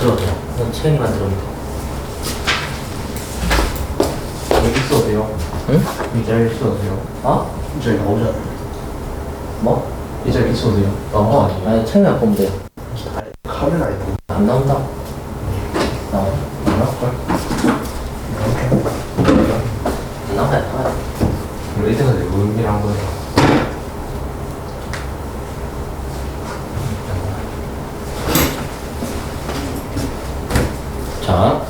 그냥 체인이 만 들어도 돼요. 여기 있어도 돼요. 응? 이 자리에 있어도 돼요. 어? 이 자리 나오잖아. 뭐? 이 자리에 있어도 돼요. 어, 나온 거 아니에요? 아니, 체인만 보면 돼요. 카메라 있고. 안 나온다. 나와. 안 나올걸? 안 나와야 나와야 우리 이때가 내 의미란 거예요. 자.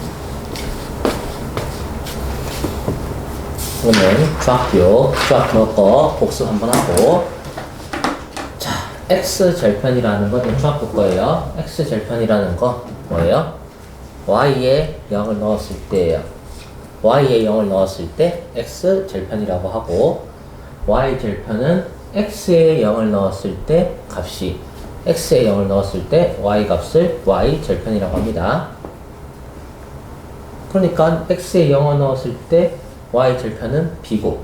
그러면 좌표, 좌표 거 복수 한번 하고. 자, x 절편이라는 건 좌표 거예요. x 절편이라는 거 뭐예요? y에 0을 넣었을 때예요. y에 0을 넣었을 때 x 절편이라고 하고 y 절편은 x에 0을 넣었을 때 값이 x에 0을 넣었을 때 y 값을 y 절편이라고 합니다. 그러니까 x에 0을 넣었을 때 y 절편은 b고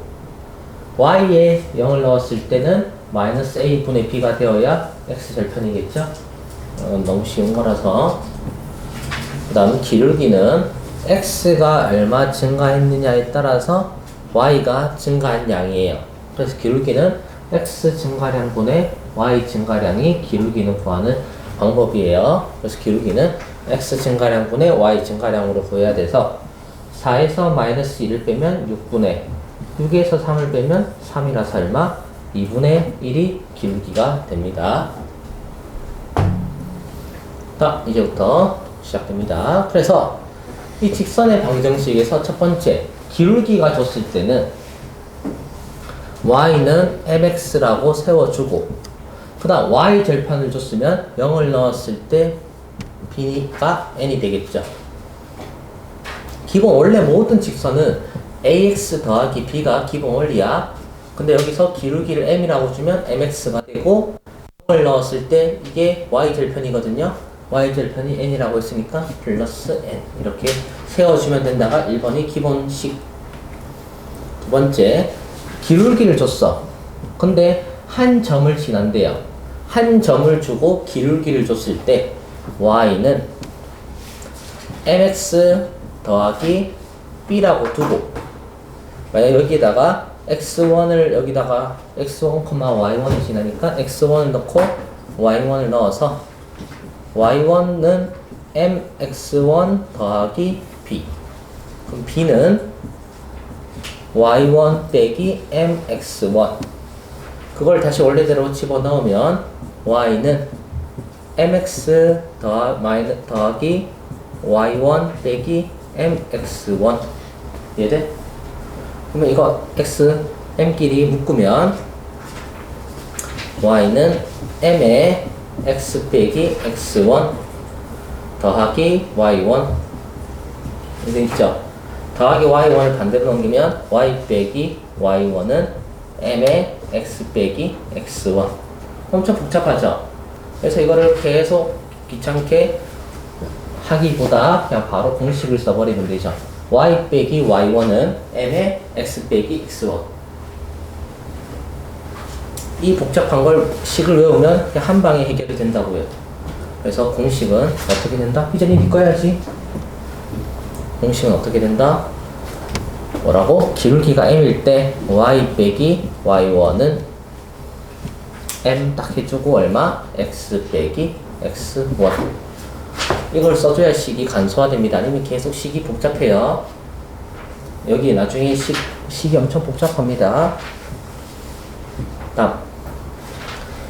y에 0을 넣었을 때는 마이너스 a분의 b가 되어야 x 절편이겠죠? 어, 너무 쉬운 거라서 그 다음 기울기는 x가 얼마 증가했느냐에 따라서 y가 증가한 양이에요. 그래서 기울기는 x 증가량분의 y 증가량이 기울기는 구하는 방법이에요. 그래서 기울기는 x 증가량분의 y 증가량으로 구해야 돼서 4에서 마이너스 1을 빼면 6분의 6에서 3을 빼면 3이라 설마 2분의 1이 기울기가 됩니다. 자, 이제부터 시작됩니다. 그래서 이 직선의 방정식에서 첫 번째 기울기가 줬을 때는 y는 mx라고 세워주고 그 다음 y 절편을 줬으면 0을 넣었을 때 b가 n이 되겠죠. 기본 원래 모든 직선은 ax 더하기 b가 기본 원리야. 근데 여기서 기울기를 m이라고 주면 mx가 되고 0을 넣었을 때 이게 y 절편이거든요. y 절편이 n이라고 했으니까 플러스 n 이렇게 세워주면 된다가 1번이 기본식 두 번째 기울기를 줬어 근데 한 점을 지난대요 한 점을 주고 기울기를 줬을 때 y는 mx 더하기 b라고 두고 만약 여기다가 x1을 여기다가 x1, y1을 지나니까 x1을 넣고 y1을 넣어서 y1은 mx1 더하기 b. 그럼 b는 y1 빼기 mx1 그걸 다시 원래대로 집어넣으면 y는 mx 더, 마이너, 더하기 y1 빼기 mx1 이해돼? 그러면 이거 x, m끼리 묶으면 y는 m에 x 빼기 x1 더하기 y1 이거 있죠? 더하기 y1을 반대로 넘기면 y 빼기 y1은 m의 x 빼기 x1 엄청 복잡하죠? 그래서 이거를 계속 귀찮게 하기보다 그냥 바로 공식을 써버리면 되죠. y 빼기 y1은 m의 x 빼기 x1 이 복잡한 걸 식을 외우면 한 방에 해결이 된다고요. 그래서 공식은 어떻게 된다? 이전이 믿어야지. 공식은 어떻게 된다? 뭐라고? 기울기가 m일 때 y 빼기 y1은 m 딱 해주고 얼마? x 빼기 x1 이걸 써줘야 식이 간소화됩니다. 아니면 계속 식이 복잡해요. 여기 나중에 식, 식이 엄청 복잡합니다. 다음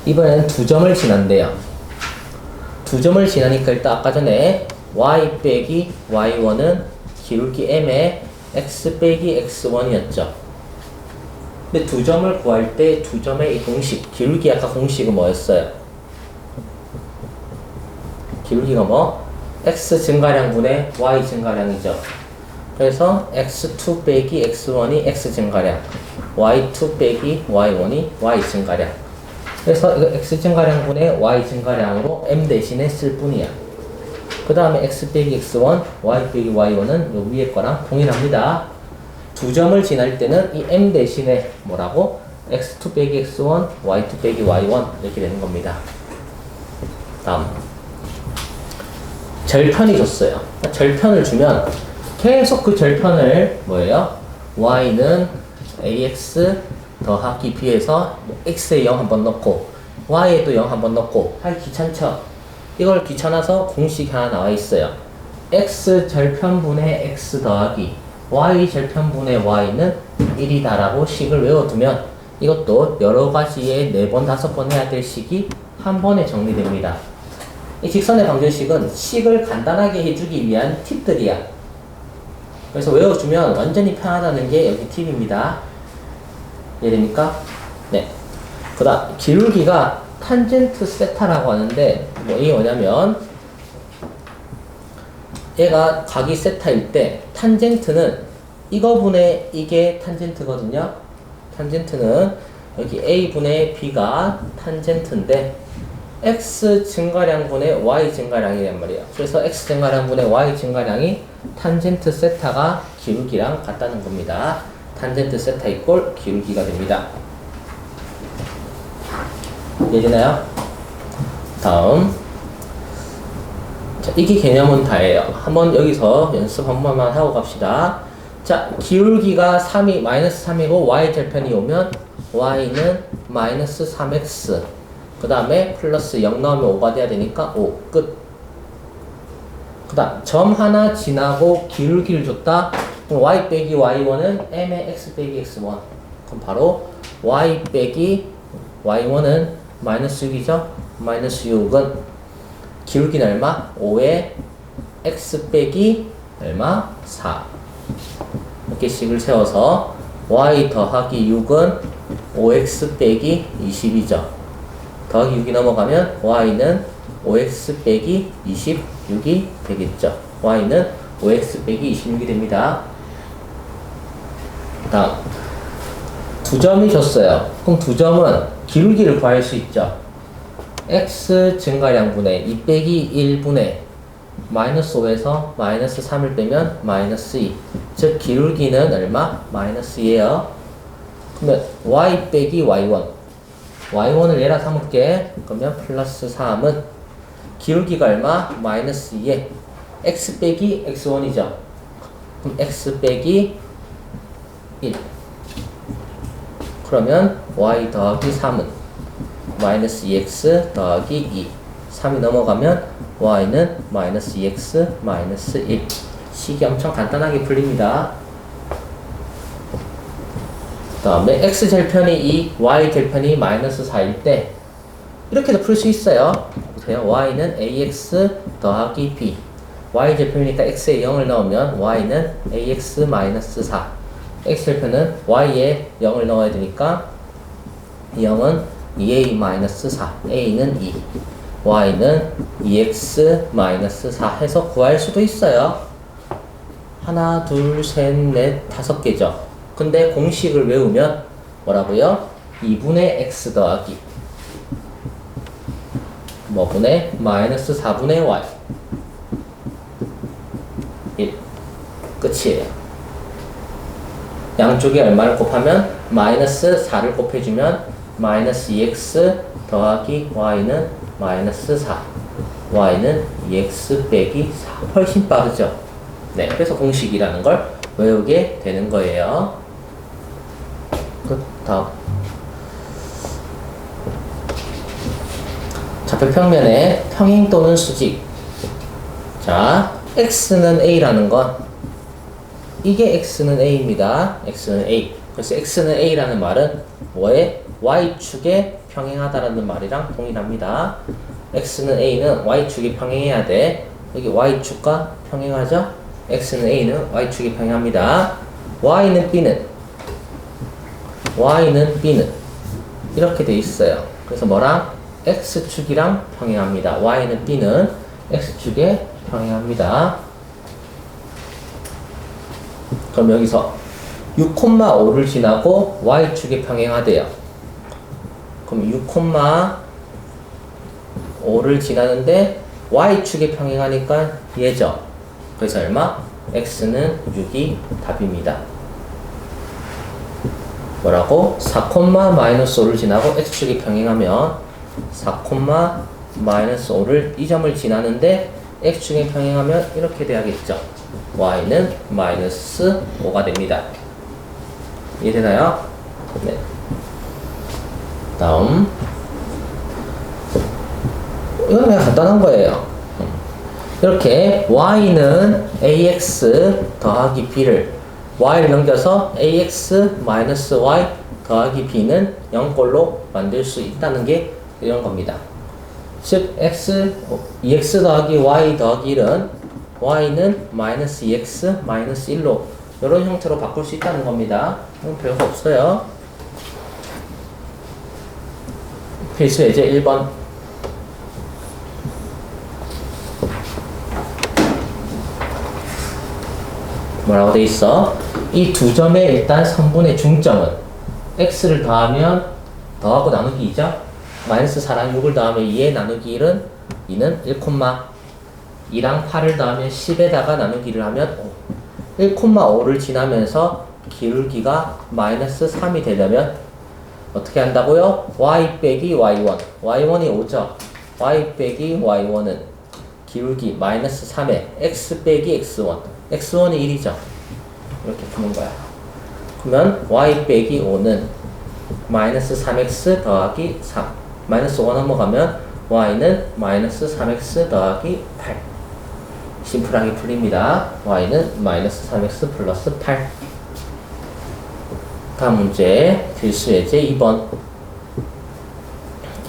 이번에는 두 점을 지난대요. 두 점을 지나니까 일단 아까 전에 y 빼기 y1은 기울기 m에 x 빼기 x1이었죠. 근데 두 점을 구할 때 두 점의 이 공식, 기울기 아까 공식은 뭐였어요? 기울기가 뭐? X 증가량분의 y 증가량이죠. 그래서 x2 빼기 x1이 x 증가량, y2 빼기 y1이 y 증가량. 그래서 이거 x 증가량분의 y 증가량으로 m 대신에 쓸 뿐이야. 그 다음에 x 빼기 x1, y 빼기 y1은 요 위에 거랑 동일합니다. 두 점을 지날 때는 이 m 대신에 뭐라고? x2 빼기 x1, y2 빼기 y1 이렇게 되는 겁니다. 다음. 절편이 줬어요. 절편을 주면 계속 그 절편을 뭐예요? y는 ax 더하기 b에서 x에 0 한번 넣고 y에도 0 한번 넣고 하기 귀찮죠? 이걸 귀찮아서 공식이 하나 나와 있어요. x 절편분의 x 더하기 y 절편분의 y는 1이다라고 식을 외워두면 이것도 여러 가지의 네번 다섯 번 해야 될 식이 한 번에 정리됩니다. 이 직선의 방정식은 식을 간단하게 해주기 위한 팁들이야. 그래서 외워주면 완전히 편하다는 게 여기 팁입니다. 이해됩니까? 네. 그 다음, 기울기가 탄젠트 세타라고 하는데, 뭐, 이게 뭐냐면, 얘가 각이 세타일 때, 탄젠트는 이거분의 이게 탄젠트거든요. 탄젠트는 여기 a분의 b가 탄젠트인데, x 증가량분의 y 증가량이란 말이에요. 그래서 x 증가량분의 y 증가량이 탄젠트 세타가 기울기랑 같다는 겁니다. 탄젠트 세타 이꼴 기울기가 됩니다. 이해되나요? 다음. 자, 이게 개념은 다예요. 한번 여기서 연습 한 번만 하고 갑시다. 자, 기울기가 3이 마이너스 3이고 y 절편이 오면 y는 마이너스 3x 그 다음에 플러스 0 나오면 5가 돼야 되니까 5 끝. 그 다음 점 하나 지나고 기울기를 줬다. 그럼 y 빼기 y1은 m의 x 빼기 x1. 그럼 바로 y 빼기 y1은 마이너스 6이죠. 마이너스 6은 기울기는 얼마? 5에 x 빼기 얼마? 4. 이렇게 식을 세워서 y 더하기 6은 5x 빼기 20이죠. 더하기 6이 넘어가면 y는 5x 빼기 26이 되겠죠. y는 5x 빼기 26이 됩니다. 다음 두 점이 줬어요. 그럼 두 점은 기울기를 구할 수 있죠. x 증가량분의 2 빼기 1분의 마이너스 5에서 마이너스 3을 빼면 마이너스 2. 즉 기울기는 얼마? 마이너스 2예요. 그러면 y 빼기 y1 y1을 얘라 삼을게. 그러면 플러스 3은 기울기가 얼마? 마이너스 2에 x 빼기 x1이죠. 그럼 x 빼기 1. 그러면 y 더하기 3은 마이너스 2x 더하기 2. 3이 넘어가면 y는 마이너스 2x 마이너스 1. 식이 엄청 간단하게 풀립니다. 그 다음에 x 절편이 2, y 절편이 마이너스 4일 때 이렇게도 풀 수 있어요. 보세요. y는 ax 더하기 b y 절편이니까 x에 0을 넣으면 y는 ax 마이너스 4 x 절편은 y에 0을 넣어야 되니까 0은 2a 마이너스 4 a는 2 y는 2x 마이너스 4 해서 구할 수도 있어요. 하나, 둘, 셋, 넷, 다섯 개죠. 근데 공식을 외우면 뭐라고요? 2분의 x 더하기 뭐분의 마이너스 4분의 y 1 끝이에요. 양쪽에 얼마를 곱하면 마이너스 4를 곱해주면 마이너스 2x 더하기 y는 마이너스 4 y는 2x 빼기 4 훨씬 빠르죠. 네, 그래서 공식이라는 걸 외우게 되는 거예요. 끝. 다음. 좌표 평면에 평행 또는 수직. 자, x는 a라는 건 이게 x는 a입니다. x는 a. 그래서 x는 a라는 말은 뭐에 y축에 평행하다라는 말이랑 동일합니다. x는 a는 y축이 평행해야 돼. 여기 y축과 평행하죠? x는 a는 y축이 평행합니다. y는 b는 y는 b는 이렇게 돼 있어요. 그래서 뭐랑 x축이랑 평행합니다. y는 b는 x축에 평행합니다. 그럼 여기서 6,5를 지나고 y축에 평행하대요. 그럼 6,5를 지나는데 y축에 평행하니까 얘죠. 그래서 얼마? x는 6이 답입니다. 뭐라고? 4, 마이너스 5를 지나고 x축이 평행하면 4, 마이너스 5를 이 점을 지나는데 x축에 평행하면 이렇게 돼야겠죠. y는 마이너스 5가 됩니다. 이해되나요? 네. 다음. 이건 그냥 간단한 거예요. 이렇게 y는 ax 더하기 b를 y를 넘겨서 ax 마이너스 y 더하기 b는 0꼴로 만들 수 있다는 게 이런 겁니다. 즉 x 2x 더하기 y 더하기 1은 y는 마이너스 2x 마이너스 1로 이런 형태로 바꿀 수 있다는 겁니다. 별거 없어요. 필수 예제 1번 뭐라고 돼 있어? 이 두 점의 일단 성분의 중점은 x를 더하면 더하고 나누기 2죠? 마이너스 4랑 6을 더하면 2에 나누기 1은 2는 1, 2랑 8을 더하면 10에다가 나누기를 하면 5. 1,5를 지나면서 기울기가 마이너스 3이 되려면 어떻게 한다고요? y 빼기 y1. y1이 5죠? y 빼기 y1은 기울기 마이너스 3에 x 빼기 x1. X1이 1이죠? 이렇게 푸는 거야. 그러면 y 빼기 5는 마이너스 3x 더하기 3. 마이너스 5 넘어가면 y는 마이너스 3x 더하기 8. 심플하게 풀립니다. y는 마이너스 3x 플러스 8. 다음 문제 필수 예제 2번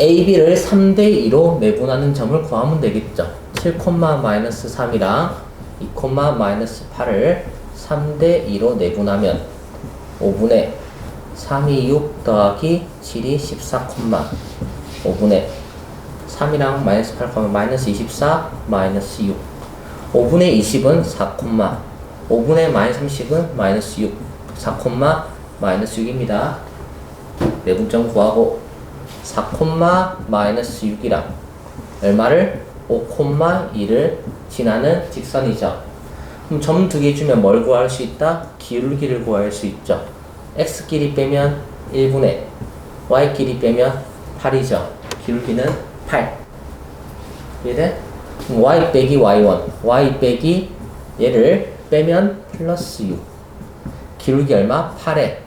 AB를 3대 2로 매분하는 점을 구하면 되겠죠 7, 마이너스 3이랑 2, 마이너스 8을 3대 2로 내분하면 5분의 3이 6 더하기 7이 14, 5분의 3이랑 마이너스 8 하면 마이너스 24 마이너스 6 5분의 20은 4, 5분의 마이너스 30은 마이너스 6 4, 마이너스 6입니다. 내분점 구하고 4, 마이너스 6이랑 얼마를 5, 2를 지나는 직선이죠. 그럼 점 두 개 주면 뭘 구할 수 있다? 기울기를 구할 수 있죠. x끼리 빼면 1분의 y끼리 빼면 8이죠. 기울기는 8. 이해돼? y 빼기 y1, y 빼기 얘를 빼면 플러스 6. 기울기 얼마? 8에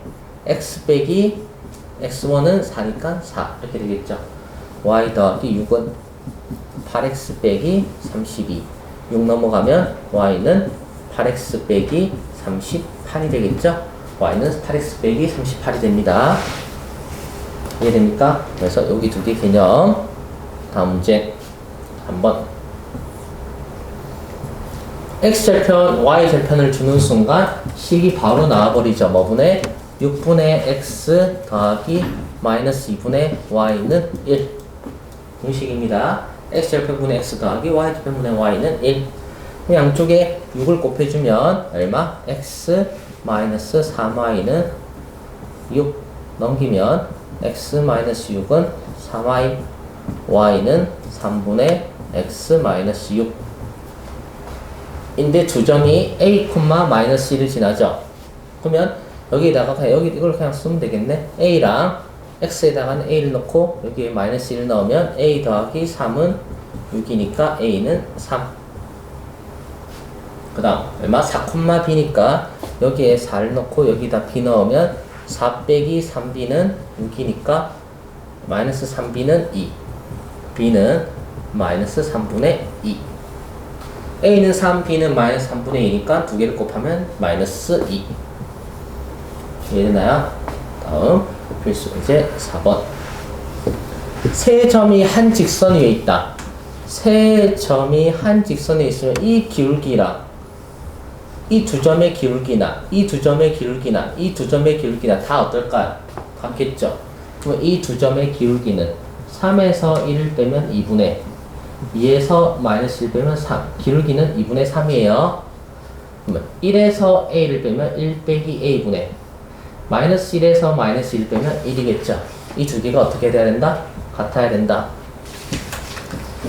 x 빼기 x1은 4니까 4 이렇게 되겠죠. y 더하기 6은 8x 빼기 32. 6 넘어가면 y는 8x 빼기 38이 되겠죠. y는 8x 빼기 38이 됩니다. 이해됩니까? 그래서 여기 두 개 개념. 다음 문제 한번 x절편, y절편을 주는 순간 식이 바로 나와버리죠. 뭐분의 6분의 x 더하기 마이너스 2분의 y는 1 공식입니다. X절편분의 x 더하기 y절편분의 y는 1 양쪽에 6을 곱해주면 얼마? x 마이너스 3y는 6 넘기면 x 마이너스 6은 3y y는 3분의 x 마이너스 6 인데 두 점이 a, 마이너스 1을 지나죠. 그러면 여기에다가 그냥 여기 이걸 그냥 쓰면 되겠네. a랑 x에다가는 a를 넣고 여기에 마이너스 1을 넣으면 a 더하기 3은 6이니까 a는 3. 그 다음 얼마? 4, b니까 여기에 4를 넣고 여기다 b 넣으면 4 빼기 3b는 6이니까 마이너스 3b는 2. b는 마이너스 3분의 2. a는 3, b는 마이너스 3분의 2니까 두 개를 곱하면 마이너스 2. 이해되나요? 다음 필수 문제 4번. 세 점이 한 직선 위에 있다. 세 점이 한 직선에 있으면 이 기울기랑 이 두 점의 기울기나 이 두 점의 기울기나 이 두 점의 기울기나 다 어떨까요? 같겠죠. 그럼 이 두 점의 기울기는 3에서 1을 빼면 2분의 2에서 마이너스 1 빼면 3 기울기는 2분의 3이에요. 그러면 1에서 a를 빼면 1 빼기 a분의 마이너스 1에서 마이너스 1 빼면 1이겠죠. 이 두 개가 어떻게 돼야 된다? 같아야 된다.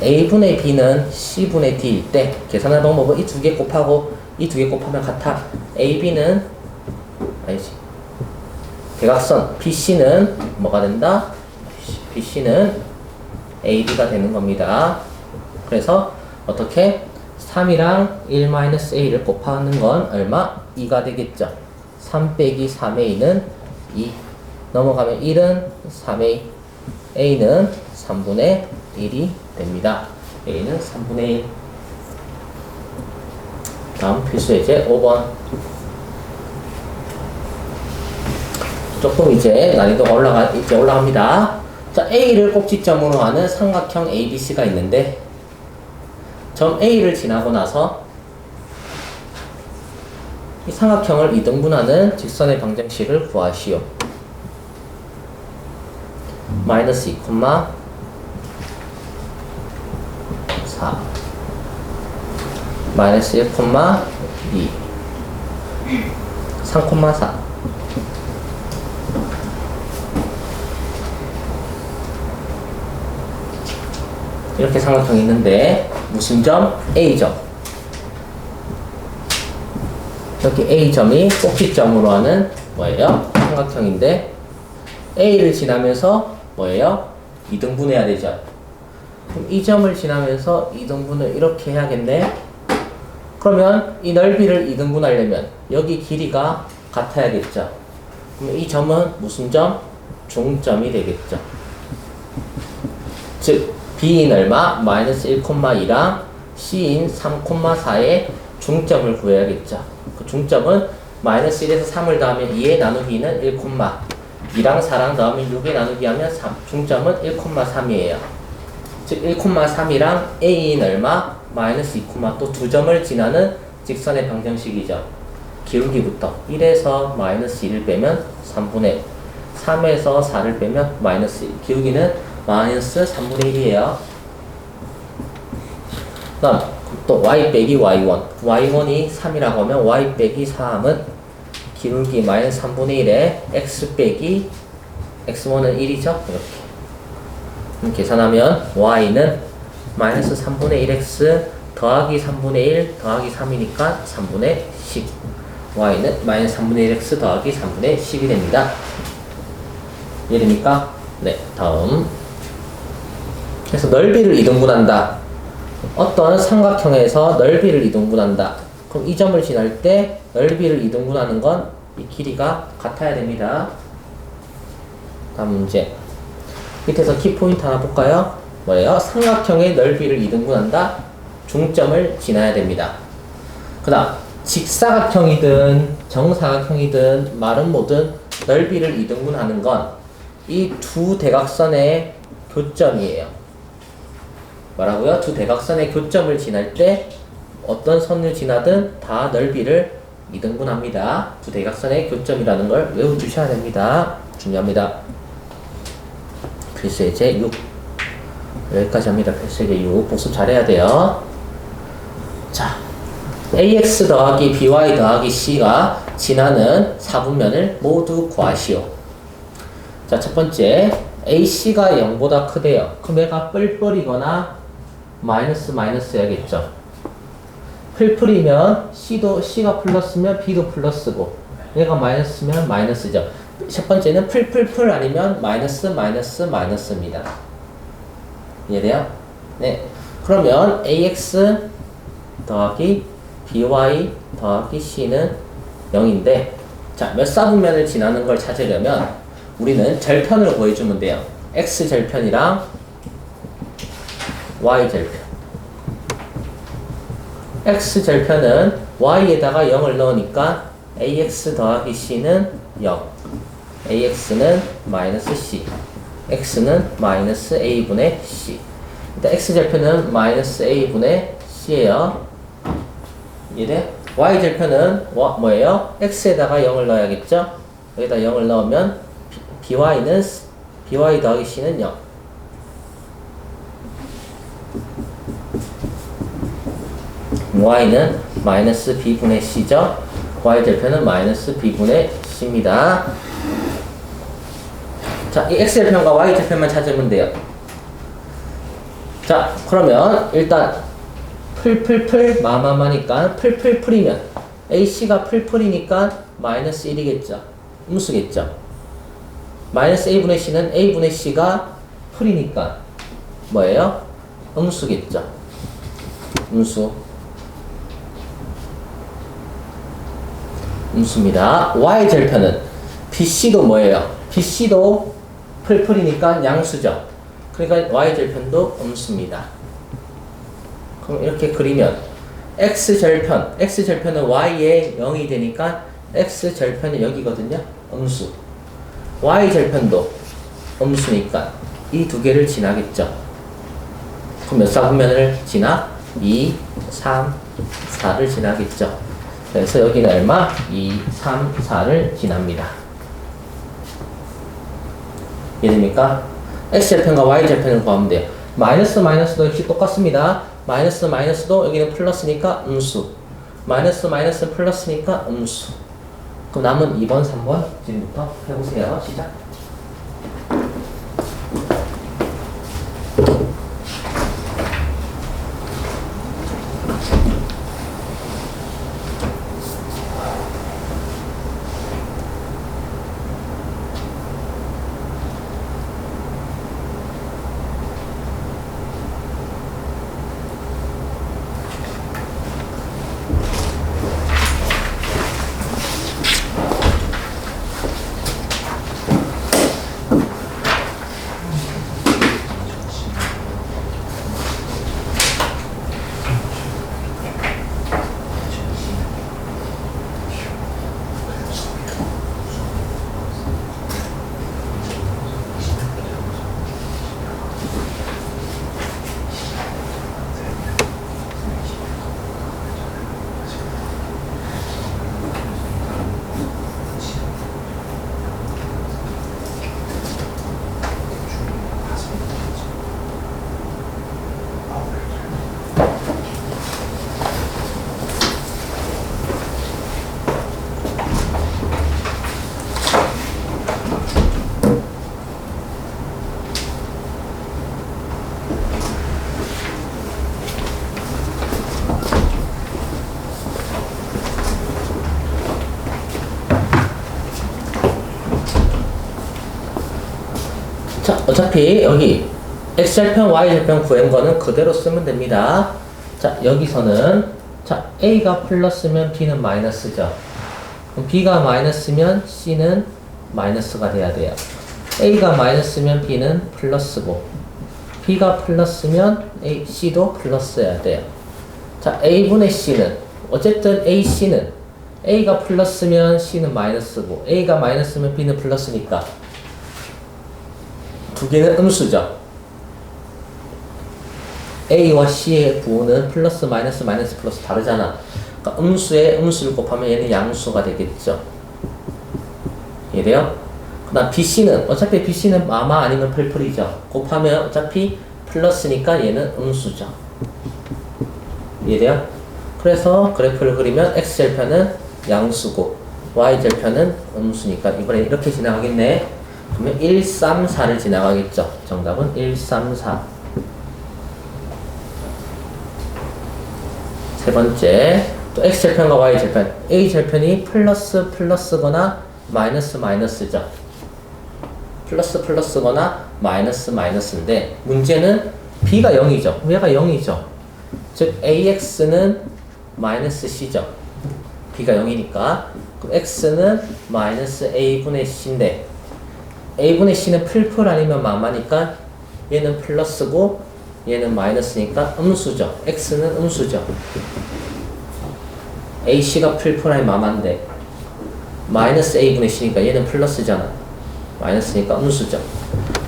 a분의 b는 c분의 d일 때 계산할 방법은 이 두 개 곱하고 이 두 개 곱하면 같아. ab는 아니지. 대각선 BC는 뭐가 된다? BC는 AB가 되는 겁니다. 그래서 어떻게 3이랑 1-a를 곱하는 건 얼마? 2가 되겠죠. 3 빼기 3a는 2. 넘어가면 1은 3a. a는 3분의 1이 됩니다. a는 3분의 1. 다음 필수 예제 5번. 조금 이제 난이도가 올라가, 이제 올라갑니다. 자, A를 꼭지점으로 하는 삼각형 ABC가 있는데, 점 A를 지나고 나서 이 삼각형을 이등분하는 직선의 방정식을 구하시오. 마이너스 2, 4 마이너스 1, 2 3, 4 이렇게 삼각형이 있는데 무슨 점? A점 여기 A점이 꼭지점으로 하는 뭐예요? 삼각형인데 A를 지나면서 뭐예요? 이등분해야 되죠 그럼 이 점을 지나면서 이등분을 이렇게 해야겠네 그러면 이 넓이를 이등분하려면 여기 길이가 같아야겠죠 그럼 이 점은 무슨 점? 중점이 되겠죠 즉 B인 얼마? 마이너스 1,2랑 C인 3,4의 중점을 구해야겠죠. 그 중점은 마이너스 1에서 3을 더하면 2에 나누기는 1, 2랑 4랑 더하면 6에 나누기 하면 3. 중점은 1,3이에요. 즉 1,3이랑 A인 얼마? 마이너스 2, 또 두 점을 지나는 직선의 방정식이죠. 기울기부터 1에서 마이너스 1을 빼면 3분의 3에서 4를 빼면 마이너스 1. 기울기는 마이너스 3분의 1이에요. 다음 또 y 빼기 y1 y1이 3이라고 하면 y 빼기 3은 기울기 마이너스 3분의 1에 x 빼기 x1은 1이죠. 이렇게 계산하면 y는 마이너스 3분의 1x 더하기 3분의 1 더하기 3이니까 3분의 10 y는 마이너스 3분의 1x 더하기 3분의 10이 됩니다. 이해됩니까? 네, 다음 그래서 넓이를 이등분한다. 어떤 삼각형에서 넓이를 이등분한다. 그럼 이 점을 지날 때 넓이를 이등분하는 건 이 길이가 같아야 됩니다. 다음 문제. 밑에서 키포인트 하나 볼까요? 뭐예요? 삼각형의 넓이를 이등분한다. 중점을 지나야 됩니다. 그 다음 직사각형이든 정사각형이든 마른 뭐든 넓이를 이등분하는 건 이 두 대각선의 교점이에요. 뭐라고요? 두 대각선의 교점을 지날 때 어떤 선을 지나든 다 넓이를 이등분합니다. 두 대각선의 교점이라는 걸 외워주셔야 됩니다. 중요합니다. 필수 예제 6 여기까지 합니다. 필수 예제 6 복습 잘해야 돼요. 자, ax 더하기 by 더하기 c가 지나는 사분면을 모두 구하시오. 자, 첫 번째 ac가 0보다 크대요. 그럼 얘가 뿔뿔이거나 마이너스 마이너스 해야겠죠. 풀풀이면 C도 C가 플러스면 B도 플러스고 얘가 마이너스면 마이너스죠. 첫 번째는 풀풀풀 아니면 마이너스 마이너스 마이너스입니다. 이해돼요? 네. 그러면 AX 더하기 BY 더하기 C는 0인데 자, 몇 사분면을 지나는 걸 찾으려면 우리는 절편으로 보여주면 돼요. X 절편이랑 Y 절편. x 절편은 y에다가 0을 넣으니까 ax 더하기 c는 0 ax는 마이너스 c x는 마이너스 a분의 c 일단 x 절편은 마이너스 a분의 c예요 이래 y 절편은 와, 뭐예요? x에다가 0을 넣어야겠죠? 여기다 0을 넣으면 by는 by 더하기 c는 0 y는 마이너스 b분의 c죠. y 절편은 마이너스 b분의 c입니다. 자, 이 x 절편과 y 절편만 찾으면 돼요. 자, 그러면 일단 풀풀풀 마마마니까 풀풀풀이면 ac가 풀풀이니까 마이너스 1이겠죠. 음수겠죠. 마이너스 a분의 c는 a분의 c가 풀이니까 뭐예요? 음수겠죠. 음수. 음수입니다. y 절편은 BC도 뭐예요? BC도 풀풀이니까 양수죠. 그러니까 y 절편도 음수입니다. 그럼 이렇게 그리면 x 절편, x 절편은 y에 0이 되니까 x 절편이 여기거든요. 음수. y 절편도 음수니까 이 두 개를 지나겠죠. 그럼 몇 사분면을 지나? 2, 3, 4를 지나겠죠. 그래서 여기는 얼마? 2, 3, 4를 지납니다. 이해됩니까? x절편과 y절편을 구하면 돼요. 마이너스 마이너스도 역시 똑같습니다. 마이너스 마이너스도 여기는 플러스니까 음수. 마이너스 마이너스 플러스니까 음수. 그럼 남은 2번, 3번 지금부터 해보세요. 시작. 어차피 여기 x절편, y절편 구한 거는 그대로 쓰면 됩니다. 자, 여기서는 자, a가 플러스면 b는 마이너스죠. 그럼 b가 마이너스면 c는 마이너스가 돼야 돼요. a가 마이너스면 b는 플러스고 b가 플러스면 a, c도 플러스여야 돼요. 자, a분의 c는 어쨌든 a, c는 a가 플러스면 c는 마이너스고 a가 마이너스면 b는 플러스니까 두 개는 음수죠. A와 C의 부호는 플러스 마이너스 마이너스 플러스 다르잖아. 그러니까 음수에 음수를 곱하면 얘는 양수가 되겠죠. 이해돼요? 그 다음 BC는 어차피 BC는 마마 아니면 풀풀이죠. 곱하면 어차피 플러스니까 얘는 음수죠. 이해돼요? 그래서 그래프를 그리면 X절편은 양수고 Y절편은 음수니까 이번에 이렇게 지나가겠네. 그러면 1, 3, 4를 지나가겠죠. 정답은 1, 3, 4. 세 번째, 또 X절편과 Y절편. A절편이 플러스 플러스거나 마이너스 마이너스죠. 플러스 플러스거나 마이너스 마이너스인데 문제는 B가 0이죠. 얘가 0이죠. 즉 AX는 마이너스 C죠. B가 0이니까 그럼 X는 마이너스 A분의 C인데 A분의 C는 풀풀 아니면 마마니까 얘는 플러스고 얘는 마이너스니까 음수죠. X는 음수죠. AC가 풀풀 아니면 마마인데 마이너스 A분의 C니까 얘는 플러스잖아. 마이너스니까 음수죠.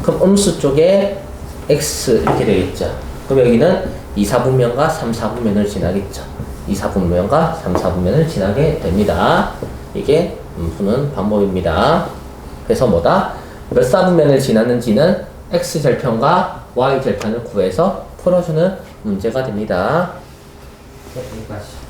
그럼 음수 쪽에 X 이렇게 되겠죠. 그럼 여기는 2, 4분면과 3, 4분면을 지나겠죠. 2, 4분면과 3, 4분면을 지나게 됩니다. 이게 음, 푸는 방법입니다. 그래서 뭐다? 몇 사분면을 지났는지는 X절편과 Y절편을 구해서 풀어주는 문제가 됩니다. 네, 여기까지.